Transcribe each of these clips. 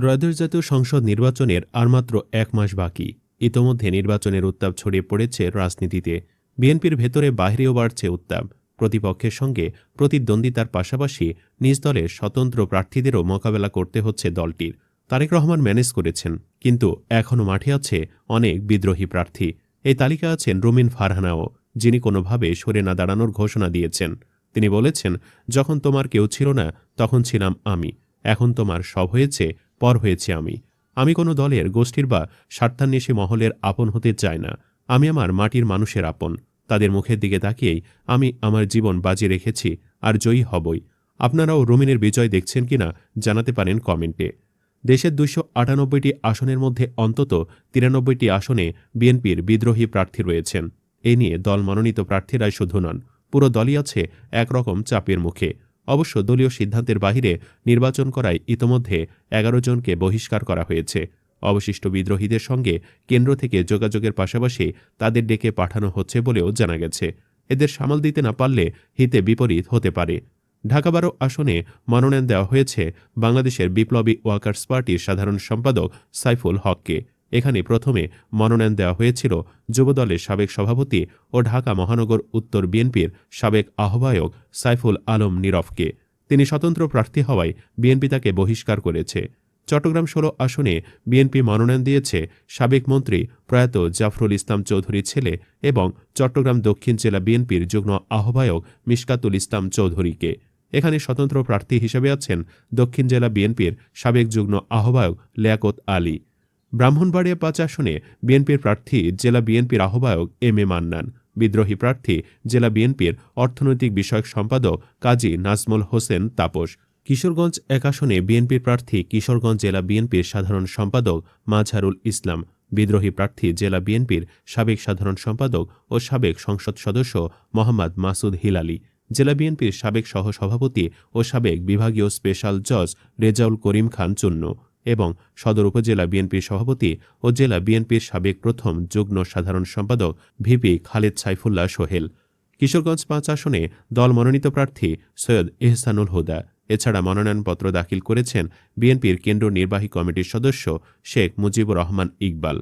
ত্রয়োদশ জাতীয় সংসদ নির্বাচনের আর মাত্র এক মাস বাকি। ইতোমধ্যে নির্বাচনের উত্তাপ ছড়িয়ে পড়েছে রাজনীতিতে। বিএনপির ভেতরে বাহিরেও বাড়ছে উত্তাপ। প্রতিপক্ষের সঙ্গে প্রতিদ্বন্দ্বিতার পাশাপাশি নিজ দলের স্বতন্ত্র প্রার্থীদেরও মোকাবেলা করতে হচ্ছে দলটির। তারেক রহমান ম্যানেজ করেছেন, কিন্তু এখনও মাঠে আছে অনেক বিদ্রোহী প্রার্থী। এই তালিকা আছেন রুমিন ফারহানাও, যিনি কোনোভাবে সরে না দাঁড়ানোর ঘোষণা দিয়েছেন। তিনি বলেছেন, যখন তোমার কেউ ছিল না, তখন ছিলাম আমি। এখন তোমার সব হয়েছে পর হয়েছি আমি। আমি কোনো দলের গোষ্ঠীর বা স্বার্থান্বেষী মহলের আপন হতে চাই না। আমি আমার মাটির মানুষের আপন। তাদের মুখের দিকে তাকিয়েই আমি আমার জীবন বাজি রেখেছি আর জয়ী হবই। আপনারাও রুমিনের বিজয় দেখছেন কিনা জানাতে পারেন কমেন্টে। দেশের দুইশো আটানব্বইটি আসনের মধ্যে অন্তত তিরানব্বইটি আসনে বিএনপির বিদ্রোহী প্রার্থী রয়েছেন। এ নিয়ে দল মনোনীত প্রার্থীরাই শুধু নন, পুরো দলই আছে একরকম চাপের মুখে। অবশ্য দলীয় সিদ্ধান্তের বাহিরে নির্বাচন করায় ইতোমধ্যে এগারো জনকে বহিষ্কার করা হয়েছে। অবশিষ্ট বিদ্রোহীদের সঙ্গে কেন্দ্র থেকে যোগাযোগের পাশাপাশি তাদের ডেকে পাঠানো হচ্ছে বলেও জানা গেছে। এদের সামাল দিতে না পারলে হিতে বিপরীত হতে পারে। ঢাকা বারো আসনে মনোনয়ন দেওয়া হয়েছে বাংলাদেশের বিপ্লবী ওয়ার্কার্স পার্টির সাধারণ সম্পাদক সাইফুল হককে। এখানে প্রথমে মনোনয়ন দেওয়া হয়েছিল যুবদলের সাবেক সভাপতি ও ঢাকা মহানগর উত্তর বিএনপির সাবেক আহ্বায়ক সাইফুল আলম নীরফকে তিনি স্বতন্ত্র প্রার্থী হওয়ায় বিএনপি তাকে বহিষ্কার করেছে। চট্টগ্রাম ষোলো আসনে বিএনপি মনোনয়ন দিয়েছে সাবেক মন্ত্রী প্রয়াত জাফরুল ইসলাম চৌধুরীর ছেলে এবং চট্টগ্রাম দক্ষিণ জেলা বিএনপির যুগ্ম আহ্বায়ক মিশকাতুল ইসলাম চৌধুরীকে। এখানে স্বতন্ত্র প্রার্থী হিসেবে আছেন দক্ষিণ জেলা বিএনপির সাবেক যুগ্ম আহ্বায়ক লিয়াকত আলী। ব্রাহ্মণবাড়িয়া পাঁচ আসনে বিএনপির প্রার্থী, জেলা বিএনপির আহ্বায়ক এম এ মান্নান, বিদ্রোহী প্রার্থী, জেলা বিএনপির অর্থনৈতিক বিষয়ক সম্পাদক কাজী নাজমুল হোসেন তাপস। কিশোরগঞ্জ এক আসনে বিএনপির প্রার্থী, কিশোরগঞ্জ জেলা বিএনপির সাধারণ সম্পাদক মাঝহারুল ইসলাম, বিদ্রোহী প্রার্থী, জেলা বিএনপির সাবেক সাধারণ সম্পাদক ও সাবেক সংসদ সদস্য মোহাম্মদ মাসুদ হিলালি, জেলা বিএনপির সাবেক সহসভাপতি ও সাবেক বিভাগীয় স্পেশাল জজ রেজাউল করিম খান চুন্ন এবং সদর উপজেলা বিএনপির সভাপতি ও জেলা বিএনপির সাবেক প্রথম যুগ্ম সাধারণ সম্পাদক ভিপি খালেদ সাইফুল্লাহ সোহেল। কিশোরগঞ্জ পাঁচ আসনে দল মনোনীত প্রার্থী সৈয়দ এহসানুল হুদা। এছাড়া মনোনয়নপত্র দাখিল করেছেন বিএনপির কেন্দ্র নির্বাহী কমিটির সদস্য শেখ মুজিবুর রহমান ইকবাল।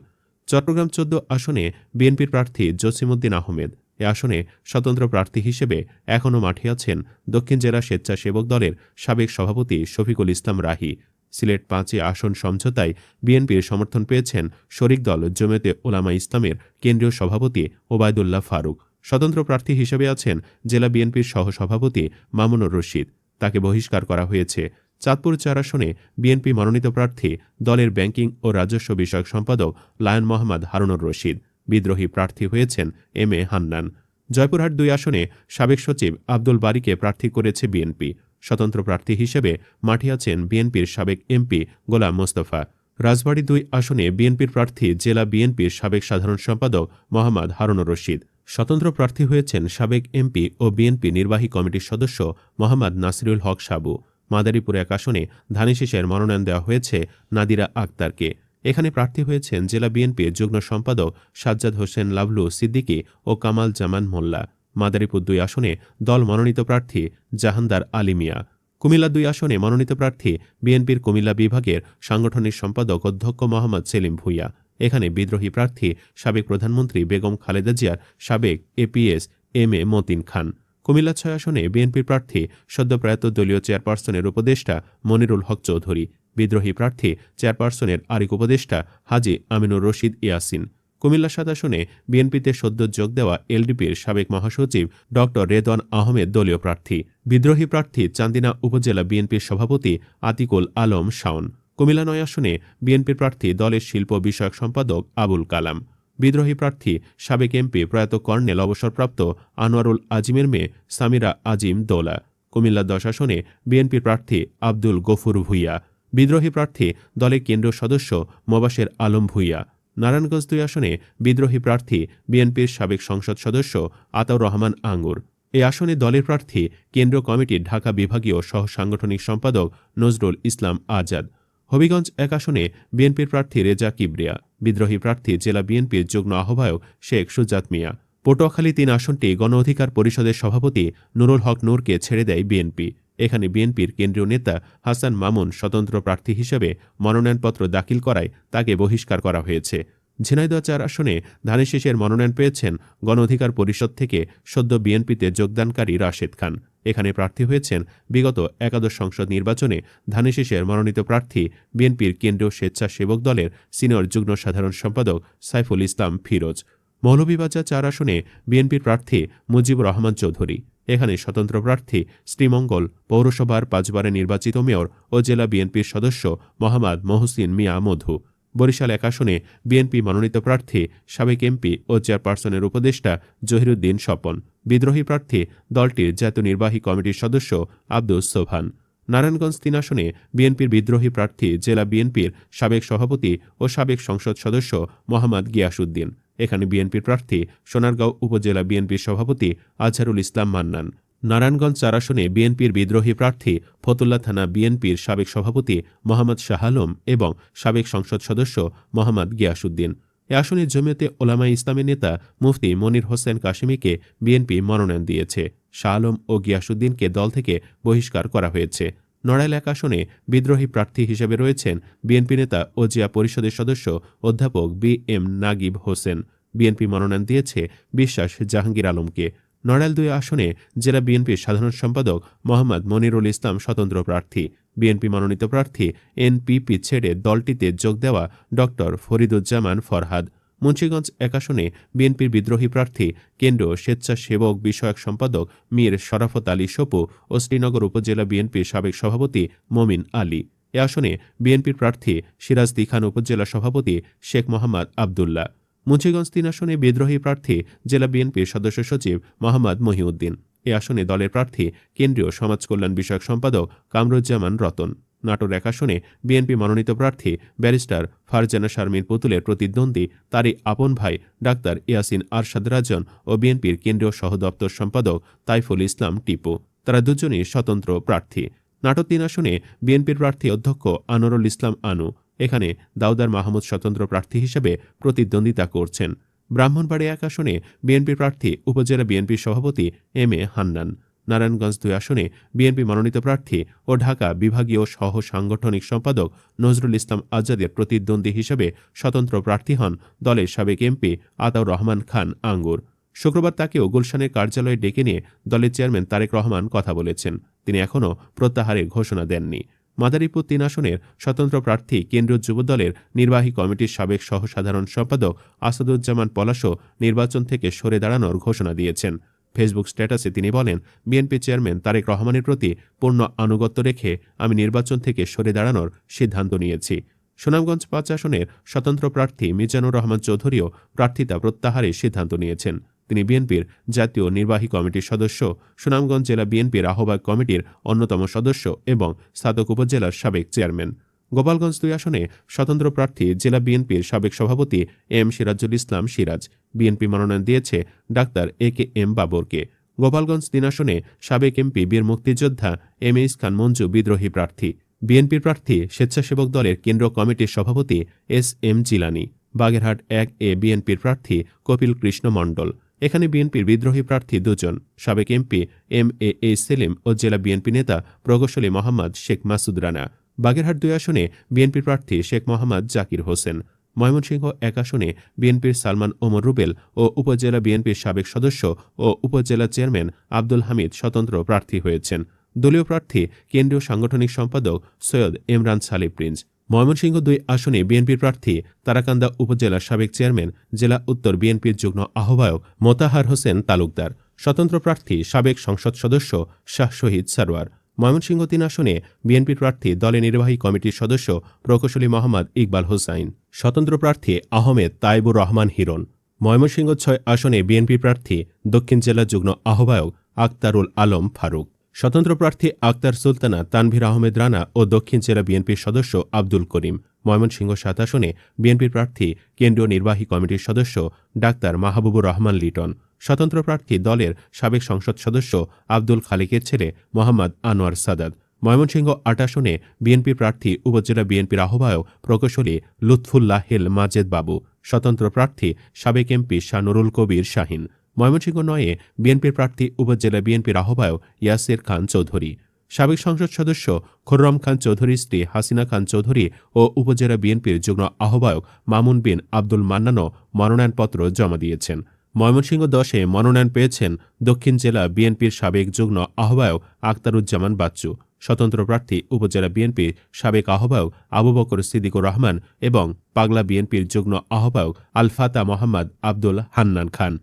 চট্টগ্রাম চোদ্দ আসনে বিএনপির প্রার্থী জসিমুদ্দিন আহমেদ। এ আসনে স্বতন্ত্র প্রার্থী হিসেবে এখনও মাঠে আছেন দক্ষিণ জেলা স্বেচ্ছাসেবক দলের সাবেক সভাপতি শফিকুল ইসলাম রাহি। সিলেট পাঁচে আসন সমঝোতায় বিএনপির সমর্থন পেয়েছেন শরিক দল জমেতে ওলামা ইসলামের কেন্দ্রীয় সভাপতি ওবায়দুল্লাহ ফারুক। স্বতন্ত্র প্রার্থী হিসেবে আছেন জেলা বিএনপির সহসভাপতি মামুনুর রশিদ। তাকে বহিষ্কার করা হয়েছে। চাঁদপুর চার আসনে বিএনপি মনোনীত প্রার্থী দলের ব্যাংকিং ও রাজস্ব বিষয়ক সম্পাদক লায়ন মোহাম্মদ হারুনুর রশিদ। বিদ্রোহী প্রার্থী হয়েছেন এম এ হান্নান। জয়পুরহাট দুই আসনে সাবেক সচিব আব্দুল বারিকে প্রার্থী করেছে বিএনপি। স্বতন্ত্র প্রার্থী হিসেবে মাঠে আছেন বিএনপির সাবেক এমপি গোলাম মোস্তফা। রাজবাড়ী দুই আসনে বিএনপির প্রার্থী জেলা বিএনপির সাবেক সাধারণ সম্পাদক মোহাম্মদ হারুনুর রশিদ। স্বতন্ত্র প্রার্থী হয়েছেন সাবেক এমপি ও বিএনপি নির্বাহী কমিটির সদস্য মোহাম্মদ নাসিরুল হক সাবু। মাদারীপুর এক আসনে ধানেশিসের মনোনয়ন দেওয়া হয়েছে নাদিরা আক্তারকে। এখানে প্রার্থী হয়েছেন জেলা বিএনপির যুগ্ম সম্পাদক সাজ্জাদ হোসেন লাভলু সিদ্দিকী ও কামাল জামান মোল্লা। মাদারীপুর দুই আসনে দল মনোনীত প্রার্থী জাহানদার আলিমিয়া কুমিল্লা দুই আসনে মনোনীত প্রার্থী বিএনপির কুমিল্লা বিভাগের সাংগঠনিক সম্পাদক অধ্যক্ষ মোহাম্মদ সেলিম ভুইয়া। এখানে বিদ্রোহী প্রার্থী সাবেক প্রধানমন্ত্রী বেগম খালেদা জিয়ার সাবেক APS M A Matin Khan. Comilla ছয় আসনে বিএনপির প্রার্থী সদ্যপ্রয়াত দলীয় চেয়ারপারসনের উপদেষ্টা মনিরুল হক চৌধুরী। বিদ্রোহী প্রার্থী চেয়ারপারসনের আরেক উপদেষ্টা হাজি আমিনুর রশিদ ইয়াসিন। কুমিল্লা সাত আসনে বিএনপিতে সদ্য যোগ দেওয়া এলডিপির সাবেক মহাসচিব ড. রেদওয়ান আহমেদ দলীয় প্রার্থী। বিদ্রোহী প্রার্থী চান্দিনা উপজেলা বিএনপির সভাপতি আতিকুল আলম শাওন। কুমিল্লা নয় আসনে বিএনপির প্রার্থী দলের শিল্প বিষয়ক সম্পাদক আবুল কালাম। বিদ্রোহী প্রার্থী সাবেক এমপি প্রয়াত কর্নেল অবসরপ্রাপ্ত আনোয়ারুল আজিমের মেয়ে সামিরা আজিম দোলা। কুমিল্লা দশ আসনে বিএনপির প্রার্থী আব্দুল গফুর ভুইয়া। বিদ্রোহী প্রার্থী দলের কেন্দ্রীয় সদস্য মোবাসের আলম ভুইয়া। নারায়ণগঞ্জ দুই আসনে বিদ্রোহী প্রার্থী বিএনপির সাবেক সংসদ সদস্য আতাউর রহমান আঙ্গুর। এই আসনে দলের প্রার্থী কেন্দ্রীয় কমিটির ঢাকা বিভাগীয় সহ সাংগঠনিক সম্পাদক নজরুল ইসলাম আজাদ। হবিগঞ্জ এক আসনে বিএনপির প্রার্থী রেজা কিবরিয়া, বিদ্রোহী প্রার্থী জেলা বিএনপির যুগ্ম আহ্বায়ক শেখ সুজাত মিয়া। পটুয়াখালী তিন আসনটি গণ অধিকার পরিষদের সভাপতি নুরুল হক নূরকে ছেড়ে দেয় বিএনপি। এখানে বিএনপির কেন্দ্রীয় নেতা হাসান মামুন স্বতন্ত্র প্রার্থী হিসেবে মনোনয়নপত্র দাখিল করায় তাকে বহিষ্কার করা হয়েছে। ঝিনাইদহ চার আসনে ধানের মনোনয়ন পেয়েছেন গণ অধিকার পরিষদ থেকে সদ্য বিএনপিতে যোগদানকারী রাশেদ খান। এখানে প্রার্থী হয়েছেন বিগত একাদশ সংসদ নির্বাচনে ধানের মনোনীত প্রার্থী বিএনপির কেন্দ্রীয় স্বেচ্ছাসেবক দলের সিনিয়র যুগ্ম সাধারণ সম্পাদক সাইফুল ইসলাম ফিরোজ। মৌলভীবাজার চার আসনে বিএনপির প্রার্থী মুজিবুর রহমান চৌধুরী। এখানে স্বতন্ত্র প্রার্থী শ্রীমঙ্গল পৌরসভার পাঁচবারে নির্বাচিত মেয়র ও জেলা বিএনপির সদস্য মোহাম্মদ মহসিন মিয়া মধু। বরিশাল এক আসনে বিএনপি মনোনীত প্রার্থী সাবেক এমপি ও চেয়ারপারসনের উপদেষ্টা জহিরুদ্দিন স্বপন। বিদ্রোহী প্রার্থী দলটির জাতীয় নির্বাহী কমিটির সদস্য আব্দুস সোভান নারায়ণগঞ্জ তিন আসনে বিএনপির বিদ্রোহী প্রার্থী জেলা বিএনপির সাবেক সভাপতি ও সাবেক সংসদ সদস্য মোহাম্মদ গিয়াসুদ্দিন এখানে বিএনপির প্রার্থী সোনারগাঁও উপজেলা বিএনপির সভাপতি আজহারুল ইসলাম মান্নান। নারায়ণগঞ্জ চার আসনে বিএনপির বিদ্রোহী প্রার্থী ফতুল্লা থানা বিএনপির সাবেক সভাপতি মোহাম্মদ শাহ আলম এবং সাবেক সংসদ সদস্য মোহাম্মদ গিয়াসুদ্দিন এ আসনে জমিয়তে ওলামা ইসলামের নেতা মুফতি মনির হোসেন কাশিমিকে বিএনপি মনোনয়ন দিয়েছে। শাহ আলম ও গিয়াসুদ্দিনকে দল থেকে বহিষ্কার করা হয়েছে। নড়াইল এক আসনে বিদ্রোহী প্রার্থী হিসেবে রয়েছেন বিএনপি নেতা ও জিয়া পরিষদের সদস্য অধ্যাপক B M Nagib Hossain. BNP মনোনয়ন দিয়েছে বিশ্বাস জাহাঙ্গীর আলমকে। নড়াইল দুই আসনে জেলা বিএনপির সাধারণ সম্পাদক মোহাম্মদ মনিরুল ইসলাম স্বতন্ত্র প্রার্থী। বিএনপি মনোনীত প্রার্থী এনপিপি ছেড়ে দলটিতে যোগ দেওয়া ড ফরিদুজ্জামান ফরহাদ। মুন্সীগঞ্জ এক আসনে বিএনপির বিদ্রোহী প্রার্থী কেন্দ্র স্বেচ্ছাসেবক বিষয়ক সম্পাদক মীর শরাফত আলী সপু ও শ্রীনগর উপজেলা বিএনপির সাবেক সভাপতি মমিন আলী। এ আসনে বিএনপির প্রার্থী সিরাজ দিখান উপজেলা সভাপতি শেখ মোহাম্মদ আবদুল্লাহ। মুন্সীগঞ্জ তিন আসনে বিদ্রোহী প্রার্থী জেলা বিএনপির সদস্য সচিব মোহাম্মদ মহিউদ্দিন। এ আসনে দলের প্রার্থী কেন্দ্রীয় সমাজ কল্যাণ বিষয়ক সম্পাদক কামরুজ্জামান রতন। নাটোর এক আসনে বিএনপি মনোনীত প্রার্থী ব্যারিস্টার ফারজানা শারমিন পুতুলের প্রতিদ্বন্দ্বী তারই আপন ভাই ডাক্তার ইয়াসিন আরশাদ রাজন ও বিএনপির কেন্দ্রীয় সহদপ্তর সম্পাদক তাইফুল ইসলাম টিপু। তারা দুজনই স্বতন্ত্র প্রার্থী। নাটোর তিন আসনে বিএনপির প্রার্থী অধ্যক্ষ আনোরুল ইসলাম আনু। এখানে দাউদার মাহমুদ স্বতন্ত্র প্রার্থী হিসেবে প্রতিদ্বন্দ্বিতা করছেন। ব্রাহ্মণবাড়ি এক আসনে বিএনপি প্রার্থী উপজেলা বিএনপির সভাপতি এম এ হান্নান। নারায়ণগঞ্জ দুই আসনে বিএনপি মনোনীত প্রার্থী ও ঢাকা বিভাগীয় সহ সাংগঠনিক সম্পাদক নজরুল ইসলাম আজাদের প্রতিদ্বন্দ্বী হিসেবে স্বতন্ত্র প্রার্থী হন দলের সাবেক এমপি আতাউর রহমান খান আঙ্গুর। শুক্রবার তাকেও গুলশানের কার্যালয়ে ডেকে নিয়ে দলের চেয়ারম্যান তারেক রহমান কথা বলেছেন। তিনি এখনও প্রত্যাহারের ঘোষণা দেননি। মাদারীপুর তিন আসনের স্বতন্ত্র প্রার্থী কেন্দ্রীয় যুবদলের নির্বাহী কমিটির সাবেক সহ সাধারণ সম্পাদক আসাদুজ্জামান পলাশও নির্বাচন থেকে সরে দাঁড়ানোর ঘোষণা দিয়েছেন। ফেসবুক স্ট্যাটাসে তিনি বলেন, বিএনপি চেয়ারম্যান তারেক রহমানের প্রতি পূর্ণ আনুগত্য রেখে আমি নির্বাচন থেকে সরে দাঁড়ানোর সিদ্ধান্ত নিয়েছি। সুনামগঞ্জ পাঁচ আসনের স্বতন্ত্র প্রার্থী মিজানুর রহমান চৌধুরীও প্রার্থিতা প্রত্যাহারের সিদ্ধান্ত নিয়েছেন। তিনি বিএনপির জাতীয় নির্বাহী কমিটির সদস্য, সুনামগঞ্জ জেলা বিএনপির আহ্বায়ক কমিটির অন্যতম সদস্য এবং স্নাতক উপজেলার সাবেক চেয়ারম্যান। গোপালগঞ্জ দুই আসনে স্বতন্ত্র প্রার্থী জেলা বিএনপির সাবেক সভাপতি এম সিরাজুল ইসলাম সিরাজ। বিএনপি মনোনয়ন দিয়েছে ডাক্তার এ কে এম বাবরকে। গোপালগঞ্জ তিন আসনে সাবেক এমপি, বীর মুক্তিযোদ্ধা এম এইস খান মঞ্জু বিদ্রোহী প্রার্থী। বিএনপির প্রার্থী, স্বেচ্ছাসেবক দলের কেন্দ্র কমিটির সভাপতি এস এম জিলানি। বাগেরহাট এক এ বিএনপির প্রার্থী কপিল কৃষ্ণ মণ্ডল। এখানে বিএনপির বিদ্রোহী প্রার্থী দুজন। সাবেক MP M A A Selim ও জেলা বিএনপি নেতা প্রকৌশলী মোহাম্মদ শেখ মাসুদ রানা। বাগেরহাট দুই আসনে বিএনপি প্রার্থী শেখ মোহাম্মদ জাকির হোসেন। ময়মনসিংহ এক আসনে বিএনপির সালমান ওমর রুবেল ও উপজেলা বিএনপির সাবেক সদস্য ও উপজেলা চেয়ারম্যান আব্দুল হামিদ স্বতন্ত্র প্রার্থী হয়েছেন। দলীয় প্রার্থী, কেন্দ্রীয় সাংগঠনিক সম্পাদক সৈয়দ ইমরান সালি প্রিন্স। ময়মনসিংহ দুই আসনে বিএনপির প্রার্থী, তারাকান্দা উপজেলার সাবেক চেয়ারম্যান, জেলা উত্তর বিএনপির যুগ্ম আহ্বায়ক মোতাহার হোসেন তালুকদার। স্বতন্ত্র প্রার্থী, সাবেক সংসদ সদস্য শাহ শহীদ সারোয়ার। ময়মনসিংহ তিন আসনে বিএনপি প্রার্থী, দলের নির্বাহী কমিটির সদস্য প্রকৌশলী মোহাম্মদ ইকবাল হোসাইন। স্বতন্ত্র প্রার্থী আহমেদ তাইবুর রহমান হিরণ, ময়মনসিংহ ছয় আসনে বিএনপি প্রার্থী দক্ষিণ জেলা যুগ্ম আহ্বায়ক আক্তারুল আলম ফারুক, স্বতন্ত্র প্রার্থী আক্তার সুলতানা, তানভীর আহমেদ রানা ও দক্ষিণ জেলা বিএনপির সদস্য আব্দুল করিম, ময়মনসিংহ সাত আসনে বিএনপির প্রার্থী কেন্দ্রীয় নির্বাহী কমিটির সদস্য ডাক্তার মাহবুবুর রহমান লিটন, স্বতন্ত্র প্রার্থী দলের সাবেক সংসদ সদস্য আব্দুল খালিকের ছেলে মোহাম্মদ আনোয়ার সাদাত ময়মনসিংহ আট আসনে বিএনপি প্রার্থী, উপজেলা বিএনপির আহ্বায়ক, প্রকৌশলী লুৎফুল্লাহ হেল মাজেদ বাবু, স্বতন্ত্র প্রার্থী, সাবেক এমপি শাহ নুরুল কবির শাহিন। ময়মনসিংহ নয়ে বিএনপির প্রার্থী, উপজেলা বিএনপির আহ্বায়ক ইয়াসির খান চৌধুরী। সাবেক সংসদ সদস্য খুররম খান চৌধুরীর স্ত্রী হাসিনা খান চৌধুরী ও উপজেলা বিএনপির যুগ্ম আহ্বায়ক মামুন বিন আব্দুল মান্নানও মনোনয়নপত্র জমা দিয়েছেন। ময়মনসিংহ দশে মনোনয়ন পেয়েছেন দক্ষিণ জেলা বিএনপির সাবেক যুগ্ম আহ্বায়ক আক্তারুজ্জামান বাচ্চু। স্বতন্ত্র প্রার্থী উপজেলা বিএনপির সাবেক আহ্বায়ক আবু বকর সিদ্দিকুর রহমান এবং পাগলা বিএনপির যুগ্ম আহ্বায়ক আলফাতা মোহাম্মদ আব্দুল হান্নান খান।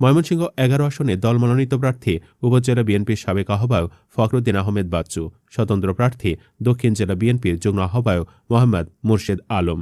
ময়মনসিংহ এগারো আসনে দল মনোনীত প্রার্থী উপজেলা বিএনপির সাবেক আহ্বায়ক ফখরুদ্দিন আহমেদ বাচ্চু। স্বতন্ত্র প্রার্থী দক্ষিণ জেলা বিএনপির যুগ্ম আহ্বায়ক মোহাম্মদ মুর্শেদ আলম।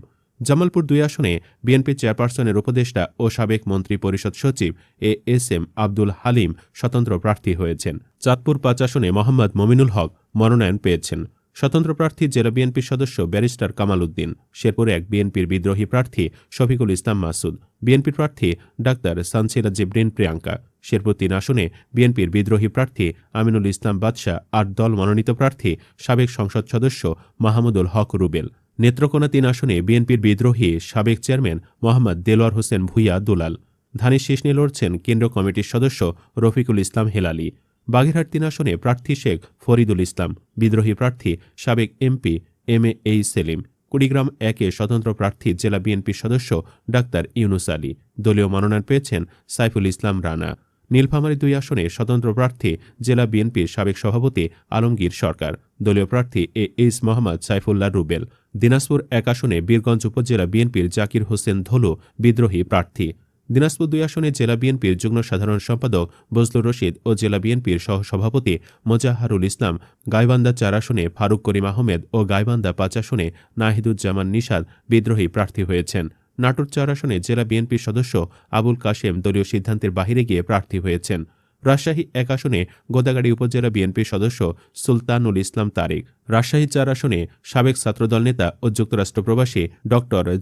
জামালপুর দুই আসনে বিএনপি চেয়ারপারসনের উপদেষ্টা ও সাবেক মন্ত্রী পরিষদ সচিব A S M Abdul Halim স্বতন্ত্র প্রার্থী হয়েছেন। চাঁদপুর পাঁচ আসনে মোহাম্মদ মমিনুল হক মনোনয়ন পেয়েছেন। স্বতন্ত্র প্রার্থী জেলা বিএনপির সদস্য ব্যারিস্টার কামাল উদ্দিন, শেরপুরে এক বিএনপির বিদ্রোহী প্রার্থী শফিকুল ইসলাম মাসুদ বিএনপির প্রার্থী ডাক্তার সানসিরা জিব্রিন প্রিয়াঙ্কা, শেরপুর তিন আসনে বিএনপির বিদ্রোহী প্রার্থী আমিনুল ইসলাম বাদশাহ আর দল মনোনীত প্রার্থী সাবেক সংসদ সদস্য মাহমুদুল হক রুবেল। নেত্রকোনা তিন আসনে বিএনপির বিদ্রোহী সাবেক চেয়ারম্যান মোহাম্মদ দেলোয়ার হোসেন ভুইয়া দুলাল। ধানের শেষ নিয়ে লড়ছেন কেন্দ্র কমিটির সদস্য রফিকুল ইসলাম হেলালি। বাগেরহাট তিন আসনে প্রার্থী শেখ ফরিদুল ইসলাম, বিদ্রোহী প্রার্থী সাবেক MP M A Selim. Kurigram একে স্বতন্ত্র প্রার্থী জেলা বিএনপির সদস্য ডাক্তার ইউনুস আলী। দলীয় মনোনয়ন পেয়েছেন সাইফুল ইসলাম রানা। নীলফামারী দুই আসনে স্বতন্ত্র প্রার্থী জেলা বিএনপির সাবেক সভাপতি আলমগীর সরকার, দলীয় প্রার্থী এ এইস মোহাম্মদ সাইফুল্লাহ রুবেল, দিনাজপুর এক আসনে বীরগঞ্জ উপজেলা বিএনপির জাকির হোসেন ধলু বিদ্রোহী প্রার্থী। দিনাজপুর দুই আসনে জেলা বিএনপির যুগ্ম সাধারণ সম্পাদক বজলুর রশিদ ও জেলা বিএনপির সহসভাপতি মোজাহারুল ইসলাম, গাইবান্ধা চার আসনে ফারুক করিম আহমেদ ও গাইবান্ধা পাঁচ আসনে নাহিদুজ্জামান নিশাদ বিদ্রোহী প্রার্থী হয়েছেন। নাটোর চার আসনে জেলা বিএনপির সদস্য আবুল কাশেম দলীয় সিদ্ধান্তের বাহিরে গিয়ে প্রার্থী হয়েছেন। রাজশাহী এক আসনে গোদাগাড়ি উপজেলা বিএনপির সদস্য সুলতানুল ইসলাম তারিক, রাজশাহী চার আসনে সাবেক ছাত্রদল নেতা ও যুক্তরাষ্ট্র প্রবাসী ড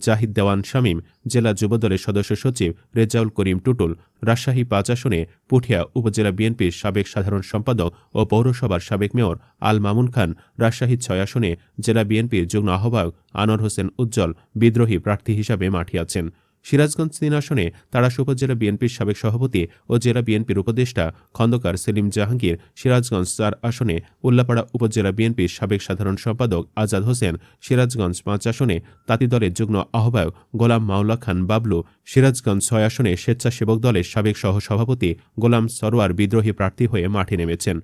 জাহিদ দেওয়ান শামীম, জেলা যুবদলের সদস্য সচিব রেজাউল করিম টুটুল, রাজশাহী পাঁচ আসনে পুঠিয়া উপজেলা বিএনপির সাবেক সাধারণ সম্পাদক ও পৌরসভার সাবেক মেয়র আল মামুন খান, রাজশাহী ছয় আসনে জেলা বিএনপির যুগ্ম আহ্বায়ক আনোয়ার হোসেন উজ্জ্বল বিদ্রোহী প্রার্থী হিসাবে মাঠে আছেন। সিরাজগঞ্জ তিন আসনে তারাস উপজেলা বিএনপির সাবেক সভাপতি ও জেলা বিএনপির উপদেষ্টা খন্দকার সেলিম জাহাঙ্গীর সিরাজগঞ্জ চার আসনে উল্লাপাড়া উপজেলা বিএনপির সাবেক সাধারণ সম্পাদক আজাদ হোসেন, সিরাজগঞ্জ পাঁচ আসনে তাঁতি দলের যুগ্ম আহ্বায়ক গোলাম মাওলা খান বাবলু, সিরাজগঞ্জ ছয় আসনে স্বেচ্ছাসেবক দলের সাবেক সহসভাপতি গোলাম সরোয়ার বিদ্রোহী প্রার্থী হয়ে মাঠে নেমেছেন।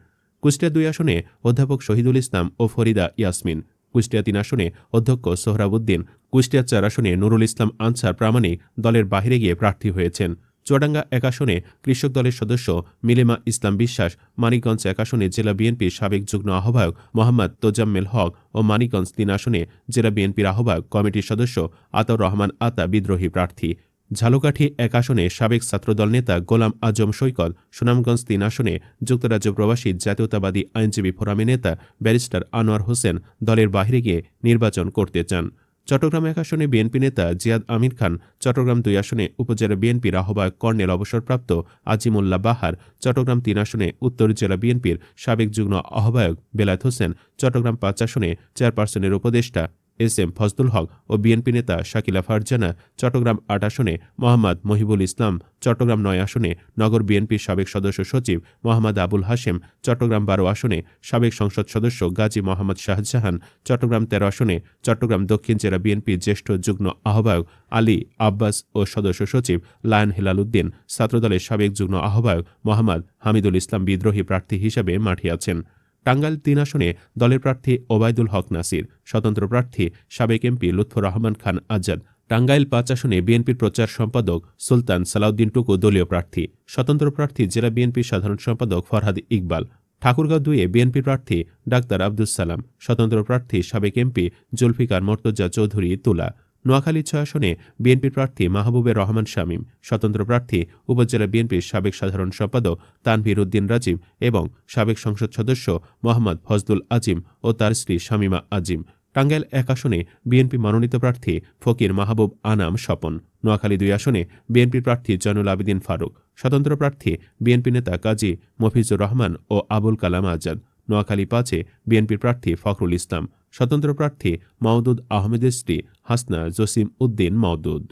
কুষ্টিয়া দুই আসনে অধ্যাপক শহীদুল ইসলাম ও ফরিদা ইয়াসমিন। কুষ্টিয়া তিন আসনে অধ্যক্ষ সোহরাবুদ্দিন, কুষ্টিয়া চার আসনে নুরুল ইসলাম আনসার প্রামাণিক দলের বাহিরে গিয়ে প্রার্থী হয়েছেন। চুয়াডাঙ্গা এক আসনে কৃষক দলের সদস্য মিলেমা ইসলাম বিশ্বাস, মানিকগঞ্জ এক আসনে জেলা বিএনপির সাবেক যুগ্ম আহ্বায়ক মোহাম্মদ তোজাম্মেল হক ও মানিকগঞ্জ তিন আসনে জেলা বিএনপির আহ্বায়ক কমিটির সদস্য আতর রহমান আতা বিদ্রোহী প্রার্থী। ঝালকাঠি এক আসনে সাবেক ছাত্রদল নেতা গোলাম আজম সৈকত, সুনামগঞ্জ তিন আসনে যুক্তরাজ্য প্রবাসী জাতীয়তাবাদী আইনজীবী ফোরামের নেতা ব্যারিস্টার আনোয়ার হোসেন দলের বাহিরে গিয়ে নির্বাচন করতে চান। চট্টগ্রাম এক আসনে বিএনপি নেতা জিয়াদ আমির খান, চট্টগ্রাম দুই আসনে উপজেলা বিএনপির আহ্বায়ক কর্নেল অবসরপ্রাপ্ত আজিমুল্লাহ বাহার, চট্টগ্রাম তিন আসনে উত্তর জেলা বিএনপির সাবেক যুগ্ম আহ্বায়ক বেলায়েত হোসেন, চট্টগ্রাম পাঁচ আসনে চেয়ারপারসনের উপদেষ্টা এস এম ফজলুল হক ও বিএনপি নেতা শাকিলা ফারজানা চট্টগ্রাম আট আসনে মোহাম্মদ মহিবুল ইসলাম, চট্টগ্রাম নয় আসনে নগর বিএনপির সাবেক সদস্য সচিব মোহাম্মদ আবুল হাশেম, চট্টগ্রাম বারো আসনে সাবেক সংসদ সদস্য গাজী মোহাম্মদ শাহজাহান, চট্টগ্রাম তেরো আসনে চট্টগ্রাম দক্ষিণ জেলা বিএনপির জ্যেষ্ঠ যুগ্ম আহ্বায়ক আলী আব্বাস ও সদস্য সচিব লায়ন হেলাল উদ্দিন, ছাত্রদলের সাবেক যুগ্ম আহ্বায়ক মোহাম্মদ হামিদুল ইসলাম বিদ্রোহী প্রার্থী হিসেবে মাঠে আছেন। টাঙ্গাইল তিন আসনে দলের প্রার্থী ওবায়দুল হক নাসির, স্বতন্ত্র প্রার্থী সাবেক এমপি লুৎফর রহমান খান আজাদ। টাঙ্গাইল পাঁচ আসনে বিএনপির প্রচার সম্পাদক সুলতান সালাউদ্দিন টুকু দলীয় প্রার্থী, স্বতন্ত্র প্রার্থী জেলা বিএনপির সাধারণ সম্পাদক ফরহাদ ইকবাল। ঠাকুরগাঁও দুয়ে বিএনপি প্রার্থী ডাক্তার আব্দুস সালাম, স্বতন্ত্র প্রার্থী সাবেক এমপি জুলফিকার মর্তজা চৌধুরী তুলা। নোয়াখালী ছয় আসনে বিএনপির প্রার্থী মাহবুবের রহমান শামীম, স্বতন্ত্র প্রার্থী উপজেলা বিএনপির সাবেক সাধারণ সম্পাদক তানভীর উদ্দিন রাজিম এবং সাবেক সংসদ সদস্য মোহাম্মদ ফজলুল আজিম ও তার স্ত্রী শামীমা আজিম। টাঙ্গাইল এক আসনে বিএনপি মনোনীত প্রার্থী ফকির মাহবুব আনাম স্বপন। নোয়াখালী দুই আসনে বিএনপির প্রার্থী জয়নুল আবেদিন ফারুক। স্বতন্ত্র প্রার্থী বিএনপি নেতা কাজী মফিজুর রহমান ও আবুল কালাম আজাদ। নোয়াখালী পাঁচে বিএনপির প্রার্থী ফখরুল ইসলাম। স্বতন্ত্র প্রার্থী মাহদুদ আহমেদের স্ত্রী হাসনা জসিম উদ্দিন মাওদুদ।